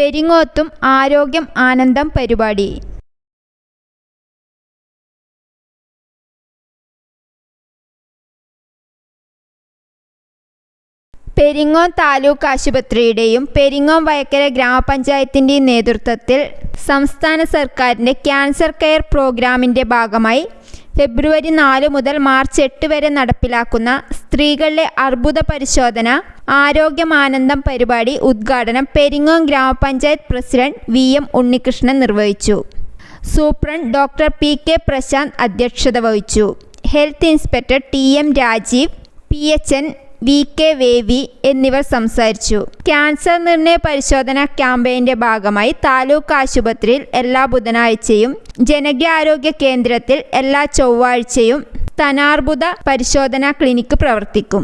പെരിങ്ങോത്തും ആരോഗ്യം ആനന്ദം പരിപാടി. പെരിങ്ങോം താലൂക്ക് ആശുപത്രിയുടെയും പെരിങ്ങോം വയക്കര ഗ്രാമപഞ്ചായത്തിന്റെയും നേതൃത്വത്തിൽ സംസ്ഥാന സർക്കാരിന്റെ ക്യാൻസർ കെയർ പ്രോഗ്രാമിന്റെ ഭാഗമായി ഫെബ്രുവരി നാല് മുതൽ മാർച്ച് എട്ട് വരെ നടപ്പിലാക്കുന്ന സ്ത്രീകളിലെ അർബുദ പരിശോധന ആരോഗ്യമാനന്ദം പരിപാടി ഉദ്ഘാടനം പെരിങ്ങോം ഗ്രാമപഞ്ചായത്ത് പ്രസിഡന്റ് വി എം ഉണ്ണികൃഷ്ണൻ നിർവഹിച്ചു. Superintendent doctor P K Prashanth അധ്യക്ഷത വഹിച്ചു. Health inspector T M Rajeev P H N V K വേവി എന്നിവർ സംസാരിച്ചു. ക്യാൻസർ നിർണയ പരിശോധന ക്യാമ്പയിന്റെ ഭാഗമായി താലൂക്ക് ആശുപത്രിയിൽ എല്ലാ ബുധനാഴ്ചയും ജനകീയ ആരോഗ്യ കേന്ദ്രത്തിൽ എല്ലാ ചൊവ്വാഴ്ചയും സ്തനാർബുദ പരിശോധനാ ക്ലിനിക്ക് പ്രവർത്തിക്കും.